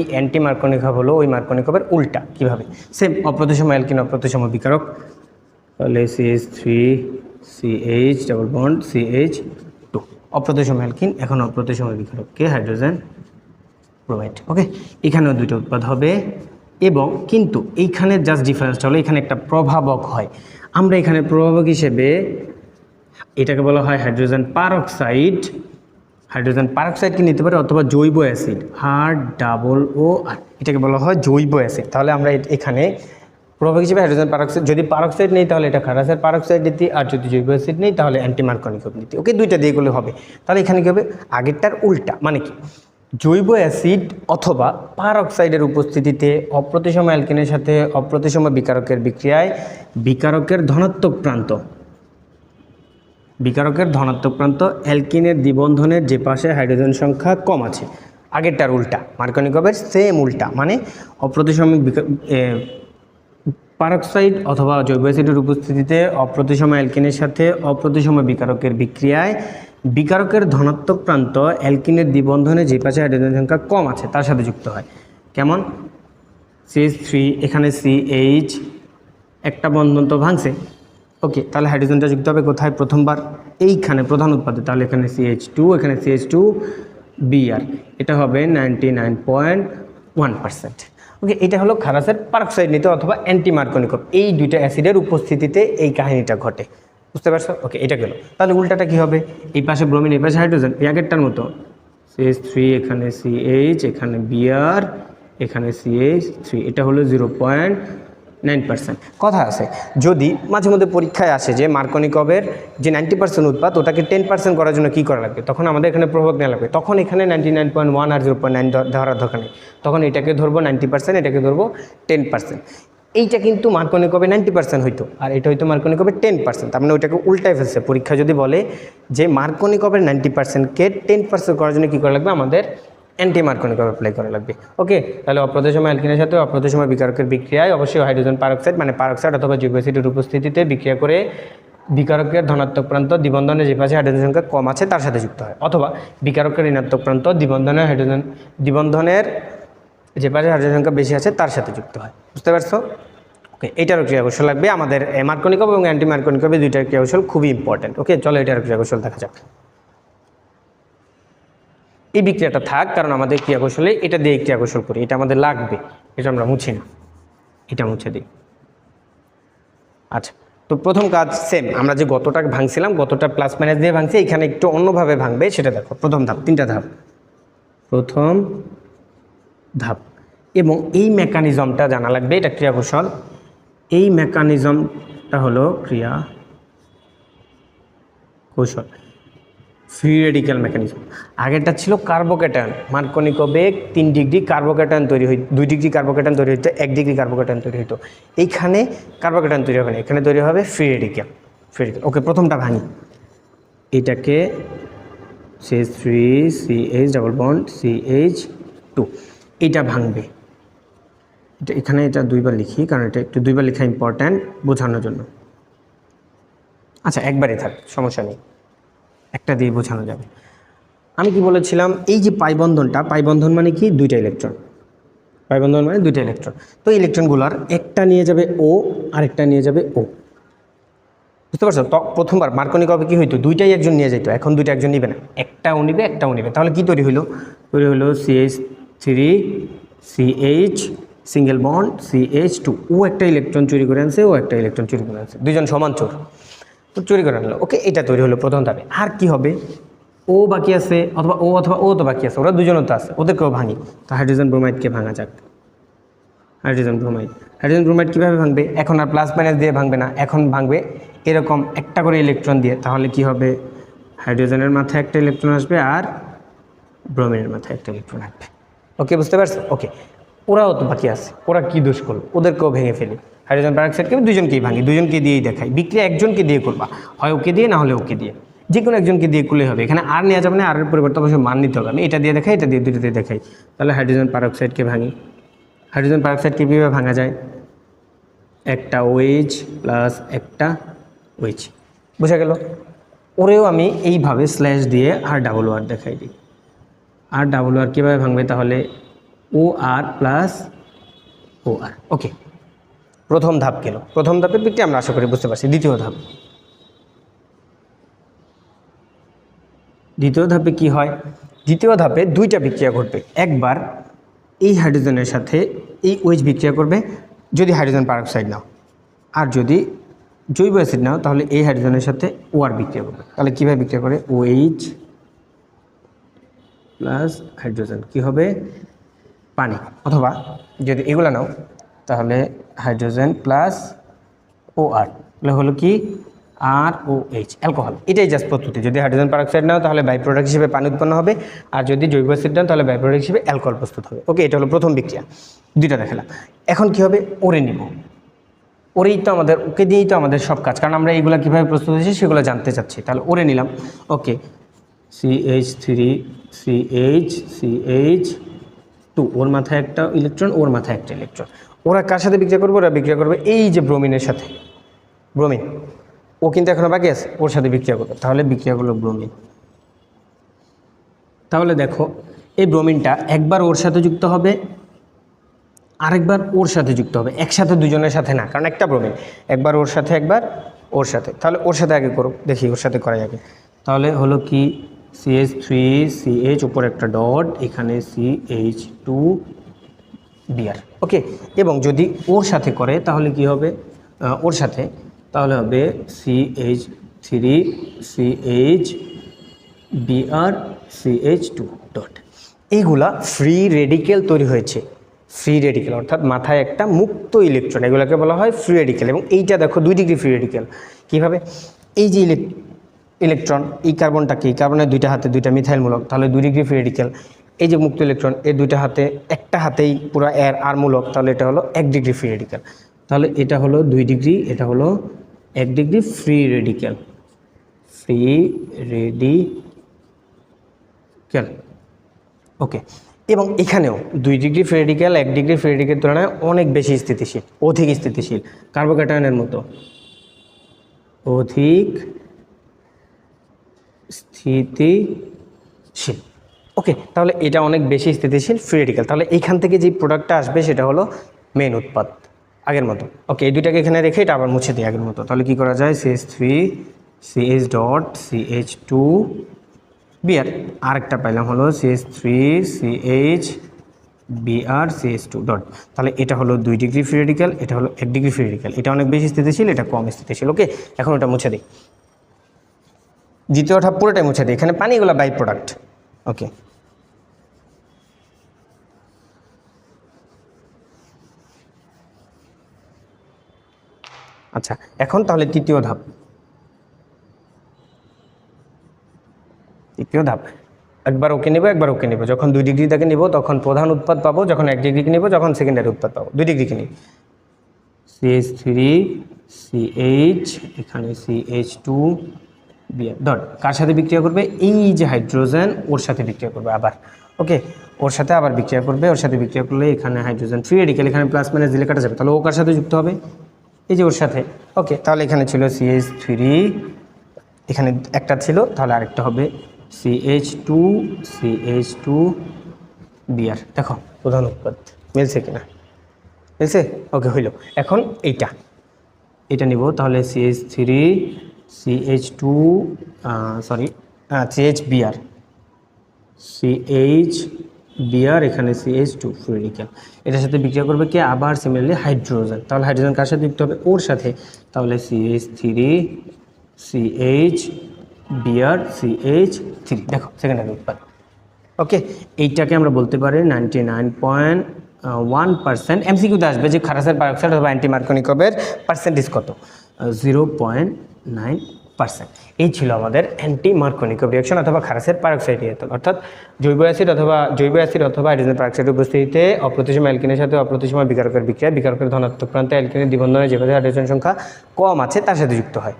এই anti Markovnikov হলো ওই মার্কনিকভের উল্টা, কীভাবে? Same অপ্রতিসম alkyne অপ্রতিসম বিকারক। তাহলে CH three CH double bond CH two অপ্রতিসম alkyne এখন অপ্রতিসম বিকারক। কে? হাইড্রোজেন প্রোভাইড ওকে এখানেও দুটো উৎপাদ হবে। এবং কিন্তু এইখানে জাস্ট ডিফারেন্সটা হলো, এখানে একটা প্রভাবক হয়। আমরা এখানে প্রভাবক হিসেবে এটাকে বলা হয় হাইড্রোজেন পারক্সাইড হাইড্রোজেন পারক্সাইডকে নিতে পারে অথবা জৈব অ্যাসিড আর ডাবল ও আর এটাকে বলা হয় জৈব অ্যাসিড তাহলে আমরা এখানে প্রভাবক হিসেবে হাইড্রোজেন পারক্সাইড যদি পারক্সাইড নেই, তাহলে এটা খারাসের পারক্সাইড নিতে আর যদি জৈব অ্যাসিড নেই, তাহলে অ্যান্টিমার্কনিকভ নিতে। ওকে, দুইটা দিয়ে গেলে হবে। তাহলে এখানে কী হবে? আগেরটার উল্টা। মানে কি? জৈব অ্যাসিড অথবা পারক্সাইডের উপস্থিতিতে অপ্রতিসম অ্যালকিনের সাথে অপ্রতিসম বিকারকের বিক্রিয়ায় বিকারকের ধনাত্মক প্রান্ত বিকারকের ধনাত্মক প্রান্ত, অ্যালকিনের দ্বিবন্ধনের যে পাশে হাইড্রোজেন সংখ্যা কম আছে। আগেরটার উল্টা, মার্কনিকভের সেম উল্টা মানে অপ্রতিসমিক পারক্সাইড অথবা জৈব অ্যাসিডের উপস্থিতিতে অপ্রতিসম অ্যালকিনের সাথে অপ্রতিসম বিকারকের বিক্রিয়ায় বিকারকের ধনাত্মক প্রান্ত, অ্যালকিনের দ্বিবন্ধনে যে পাশে হাইড্রোজেন সংখ্যা কম আছে, তার সাথে যুক্ত হয়। কেমন? সিএইচ থ্রি এখানে সিএইচ একটা বন্ধন তো ভাঙছে। ওকে, তাহলে হাইড্রোজেনটা যুক্ত হবে কোথায়? প্রথমবার এইখানে, প্রধান উৎপাদে। তাহলে এখানে সিএইচ টু এখানে সিএইচ টু বিআর এটা হবে ninety nine point one percent okay, এটা হলো খারাসের পারক্সাইড নিতে অথবা অ্যান্টিমার্কনিকভ এই দুইটা অ্যাসিডের উপস্থিতিতে এই কাহিনীটা ঘটে। বুঝতে পারছ? ওকে, এটা গেল। তাহলে উল্টাটা কি হবে? এই পাশে ব্রোমিন এই পাশে হাইড্রোজেন এই মতো। সিএইচ থ্রি এখানে সিএইচ এখানে বিআর এখানে সিএইচ থ্রি এটা হলো জিরো পয়েন্ট নাইন পার্সেন্ট। কথা আছে। যদি মাঝে মধ্যে পরীক্ষায় আসে যে মার্কনিকবের যে নাইনটি পার্সেন্ট উৎপাদ ওটাকে টেন পার্সেন্ট করার জন্য কী করা লাগবে? তখন আমাদের এখানে প্রভাব নেওয়া লাগবে। তখন এখানে নাইনটি নাইন পয়েন্ট ওয়ান আর জিরো পয়েন্ট নাইন ধরার দরকার নেই। তখন এটাকে ধরবো নাইনটি পার্সেন্ট, এটাকে ধরবো টেন পার্সেন্ট। এইটা কিন্তু মার্কনিকবে নাইনটি পার্সেন্ট হইতো, আর এটা হয়তো মার্কনিকবে টেন পার্সেন্ট। তার মানে ওইটাকে উল্টায় ফেলছে। পরীক্ষা যদি বলে যে মার্কনিকবের নাইনটি পার্সেন্টকে টেন পার্সেন্ট করার জন্য কী করা লাগবে? আমাদের অ্যান্টি মার্কনিকভ অ্যাপ্লাই করা লাগবে। ওকে তাহলে অপ্রতিসম অ্যালকিনের সাথে অপ্রতিসম বিকারকের বিক্রিয়ায় অবশ্যই হাইড্রোজেন পারক্সাইড মানে পারক্সাইড অথবা জৈব অ্যাসিডের উপস্থিতিতে বিক্রিয়া করে বিকারকের ধনাত্মক প্রান্ত দ্বিবন্ধনে যে পাশে হাইড্রোজেন সংখ্যা কম আছে তার সাথে যুক্ত হয়। অথবা বিকারকের ঋণাত্মক প্রান্ত দ্বিবন্ধনের হাইড্রোজেন দ্বিবন্ধনের যে পাশে হাইড্রোজেন সংখ্যা বেশি আছে তার সাথে যুক্ত হয়। বুঝতে পারছ? ওকে এইটারও ক্রিয়া কৌশল লাগবে। আমাদের মার্কনিকভ এবং অ্যান্টি মার্কনিকভে দুইটার কৌশল খুবই ইম্পর্টেন্ট ওকে চলো এটার কৌশল দেখা যাক। এই বিক্রিয়াটা থাক, কারণ আমাদের ক্রিয়া কৌশলে এটা দিয়ে ক্রিয়া কৌশল করি, এটা আমাদের লাগবে, এটা আমরা মুছি না এটা মুছে দিই। আচ্ছা তো প্রথম কাজ সেম আমরা যে গতটা ভাঙছিলাম, গতটা প্লাস মাইনাস দিয়ে ভাঙছি, এখানে একটু অন্যভাবে ভাঙবে, সেটা দেখো, প্রথম ধাপ, তিনটা ধাপ। প্রথম ধাপ, এবং এই মেকানিজমটা জানা লাগবে, এটা ক্রিয়া কৌশল এই মেকানিজমটা হলো ক্রিয়া কৌশল ফ্রি রেডিক্যাল মেকানিজম আগেরটা ছিল কার্বোক্যাটায়ন মার্কনিকবে তিন ডিগ্রি কার্বোক্যাটায়ন তৈরি হই দুই ডিগ্রি কার্বোক্যাটায়ন তৈরি হইতো, এক ডিগ্রি কার্বোক্যাটায়ন তৈরি হইতো। এইখানে কার্বোক্যাটায়ন তৈরি হবে না, এখানে তৈরি হবে free radical free radical okay, প্রথমটা ভাঙি। এটাকে C three C H double bond C H two এইটা ভাঙবে। এটা এখানে এটা দুইবার লিখি, কারণ এটা একটু দুইবার লেখা ইম্পর্ট্যান্ট বোঝানোর জন্য। আচ্ছা একবারই থাক, সমস্যা নেই। একটা দিয়ে বোঝানো যাবে। আমি কি বলেছিলাম? এই যে পাইবন্ধনটা, পাইবন্ধন মানে কি? দুইটা ইলেকট্রন পাইবন্ধন মানে দুইটা ইলেকট্রন তো ইলেকট্রনগুলোর একটা নিয়ে যাবে ও আরেকটা নিয়ে যাবে ও বুঝতে পারছ? তো প্রথমবার মার্কনিকবে কি হইতো? দুইটাই একজন নিয়ে যেত এখন দুইটা একজন নিবে না। একটাও নিবে একটাও নিবে। তাহলে কী তৈরি হইল? তৈরি হলো CH three CH single bond CH two ও একটা ইলেকট্রন চুরি করে আনছে, ও একটা ইলেকট্রন চুরি করে আনছে। দুইজন সমান চোর। চুরি করে আনলো। ওকে, এটা তৈরি হলো প্রথম ধাপে। আর কি হবে? ও বাকি আছে, অথবা ও অথবা ও তো বাকি আছে। ওরা দুজনও তো আছে, ওদেরকেও ভাঙি। তো হাইড্রোজেন ব্রোমাইডকে ভাঙা যাক। Hydrogen bromide. হাইড্রোজেন ব্রোমাইড কীভাবে ভাঙবে? এখন আর প্লাস মাইনাস দিয়ে ভাঙবে না, এখন ভাঙবে এরকম একটা করে ইলেকট্রন দিয়ে। তাহলে কি হবে? হাইড্রোজেনের মাথায় একটা ইলেকট্রন আসবে আর ব্রোমিনের মাথায় একটা ইলেকট্রন আসবে। ওকে, বুঝতে পারছ? ওকে, ওরাও তো বাকি আছে। ওরা কি দোষ করল? ওদেরকেও ভেঙে ফেলি। হাইড্রোজেন পারক্সাইডকে আমি দুজনকেই ভাঙি দুজনকে দিয়েই দেখাই। বিক্রিয়া একজনকে দিয়ে করবা, হয় ওকে দিয়ে, না হলে ওকে দিয়ে। যে কোনো একজনকে দিয়ে করলেই হবে। এখানে আর নেওয়া যাবে না আরের পরিবর্তে অবশ্যই মান নিতে হবে। আমি এটা দিয়ে দেখাই, এটা দিয়ে দুটো দিয়ে দেখাই। তাহলে হাইড্রোজেন পারক্সাইডকে ভাঙি। হাইড্রোজেন পারক্সাইড কীভাবে ভাঙা যায়? একটা ওয়েজ প্লাস একটা ওয়েজ। বোঝা গেল? ওরেও আমি এইভাবে স্ল্যাশ দিয়ে আর ডাবল ওয়ার দেখাই দিই। আর ডাবল ওয়ার কীভাবে ভাঙবে? তাহলে ও আর প্লাস ও আর। ওকে প্রথম ধাপ গেল। প্রথম ধাপের দিকটি আমরা আশা করি বুঝতে পারছি। দ্বিতীয় ধাপ। দ্বিতীয় ধাপে কি হয়? দ্বিতীয় ধাপে দুইটা বিক্রিয়া ঘটবে। একবার এই হাইড্রোজেনের সাথে এই ওয়েজ বিক্রিয়া করবে, যদি হাইড্রোজেন পারক্সাইড নাও। আর যদি জৈব অ্যাসিড নাও, তাহলে এই হাইড্রোজেনের সাথে ওয়ার বিক্রিয়া করবে। তাহলে কীভাবে বিক্রিয়া করে? ওএইচ প্লাস হাইড্রোজেন কি হবে? পানি। অথবা যদি এগুলো নাও তাহলে হাইড্রোজেন প্লাস ও আর তাহলে হলো কি? আর ও এইচ অ্যালকোহল এটাই জাস্ট পদ্ধতি। যদি হাইড্রোজেন পারক্সাইড নাও, তাহলে বাই প্রোডাক্ট হিসেবে পানি উৎপন্ন হবে। আর যদি জৈব অ্যাসিড নাও, তাহলে বাই প্রোডাক্ট হিসেবে অ্যালকোহল প্রস্তুত হবে। ওকে এটা হলো প্রথম বিক্রিয়া। দুইটা দেখালাম। এখন কি হবে? ওরে নিব। ওরেই তো আমাদের, ওকে দিয়েই তো আমাদের সব কাজ। কারণ আমরা এইগুলো কীভাবে প্রস্তুত হয়েছি, সেগুলো জানতে চাচ্ছি। তাহলে ওরে নিলাম। Okay C H three C H C H two ওর মাথায় একটা ইলেকট্রন ওর মাথায় একটা ইলেকট্রন ওরা কার সাথে বিক্রিয়া করবে? ওরা বিক্রিয়া করবে এই যে ব্রোমিনের সাথে। ব্রোমিন, ও কিন্তু এখনও বাকি আছে, ওর সাথে বিক্রিয়া করবে। তাহলে বিক্রিয়া করল ব্রোমিন। তাহলে দেখো, এই ব্রোমিনটা একবার ওর সাথে যুক্ত হবে, আরেকবার ওর সাথে যুক্ত হবে। একসাথে দুজনের সাথে না, কারণ একটা ব্রোমিন। একবার ওর সাথে, একবার ওর সাথে। তাহলে ওর সাথে আগে করো দেখি ওর সাথে করা যাবে তাহলে হলো কি সিএইচ থ্রি সিএইচ উপর একটা ডট এখানে সিএইচ টু বিয়ার ওকে এবং যদি ওর সাথে করে, তাহলে কি হবে? ওর সাথে, তাহলে হবে C H three CH BR CH two dot এইগুলা ফ্রি রেডিকেল তৈরি হয়েছে। ফ্রি রেডিকেল অর্থাৎ মাথায় একটা মুক্ত ইলেকট্রন এগুলোকে বলা হয় ফ্রি রেডিকেল এবং এইটা দেখো দুই ডিগ্রি ফ্রি রেডিকেল কীভাবে? এই যে ইলেক ইলেকট্রন এই কার্বনটাকে এই কার্বনের দুইটা হাতে দুইটা মিথাইল মূলক তাহলে দুই ডিগ্রি ফ্রি রেডিকেল এই যে মুক্ত ইলেকট্রন এই দুইটা হাতে, একটা হাতেই পুরো এর আর মূলক, তাহলে এটা হলো এক ডিগ্রি ফ্রি রেডিকেল তাহলে এটা হলো দুই ডিগ্রি এটা হলো এক degree free radical free radical okay এবং এখানেও দুই ডিগ্রি ফ্রেডিক্যাল এক ডিগ্রি ফ্রেডিক্যাল তুলনায় অনেক বেশি স্থিতিশীল, অধিক স্থিতিশীল। কার্বোক্যাটায়নের মতো। অধিক স্থিতিশীল। ওকে তাহলে এটা অনেক বেশি স্থিতিশীল ফ্রেডিক্যাল তাহলে এইখান থেকে যে প্রোডাক্টটা আসবে সেটা হলো মেন উৎপাদ, আগের মতো। ওকে এই দুইটাকে এখানে রেখে এটা আবার মুছে দিই আগের মতো। তাহলে কি করা যায়? CH three CH dot CH two BR আরেকটা পাইলাম হলো CS three CH BR CS two dot তাহলে এটা হলো দুই ডিগ্রি ফ্রি এটা হলো এক ডিগ্রি ফ্রি এটা অনেক বেশি স্থিতিশীল, এটা কম স্থিতিশীল। ওকে এখন ওটা মুছে দিই। দ্বিতীয়টা পুরোটাই মুছে দিই। এখানে পানিগুলো বাই প্রোডাক্ট ওকে আচ্ছা এখন তাহলে তৃতীয় ধাপ। তৃতীয় ধাপ। একবার ওকে নেব, একবার ওকে নেব। যখন দুই ডিগ্রি থেকে নেব, তখন প্রধান উৎপাদ পাবো। যখন এক ডিগ্রিকে নেব, যখন সেকেন্ডারি উৎপাদ পাবো। দুই ডিগ্রিকে নিই সিএইচ থ্রি সিএইচ এখানে সিএইচ টু বিয়ার ডট কার সাথে বিক্রিয়া করবে? এই যে হাইড্রোজেন, ওর সাথে বিক্রিয়া করবে আবার। ওকে, ওর সাথে আবার বিক্রিয়া করবে, ওর সাথে বিক্রিয়া করলে এখানে হাইড্রোজেন ফ্রি রেডিক্যাল এখানে প্লাস মাইনাস দিলে কাটা যাবে। তাহলে ও কার সাথে যুক্ত হবে? এই যে ওর সাথে। ওকে তাহলে এখানে ছিল সিএইচ থ্রি এখানে একটা ছিল, তাহলে আরেকটা হবে CH two CH two BR দেখো, প্রধান উৎপাদ, মিলছে কিনা? মিলছে? ওকে হইল। এখন এইটা, এটা নিব, তাহলে CH three CH two sorry C CH BR CH BR এখানে সিএইচ টু ফ্লুইডিক্যাল এটার সাথে বিক্রিয়া করবে কি? আবার সিমিলারলি হাইড্রোজেন তাহলে হাইড্রোজেন কার সাথে যুক্ত হবে? ওর সাথে। তাহলে CH three C CH BR CH three দেখো সেকেন্ডারি উৎপাদ। ওকে এইটাকে আমরা বলতে পারি ninety nine point one percent M এমসিকিউতে আসবে যে খারাসের পারক্সাইড অথবা অ্যান্টি মার্কনিকবের পার্সেন্টেজ কত? Zero point nine percent. এই ছিল আমাদের অ্যান্টি মার্কনিকব রিয়াকশন অথবা খারাসের পারক্সাইড রিয়েক্টর অর্থাৎ জৈব অ্যাসিড অথবা জৈব অ্যাসিড অথবা হাইড্রোজেন পারক্সাইড উপস্থিতিতে অপ্রতিসম অ্যালকিনের সাথে অপ্রতিসম বিকারকের বিক্রিয়া, বিকারকের ধনাত্মক প্রান্তে অ্যালকিনের দ্বিবন্ধনে যেভাবে হাইড্রোজেন সংখ্যা কম আছে, তার সাথে যুক্ত হয়।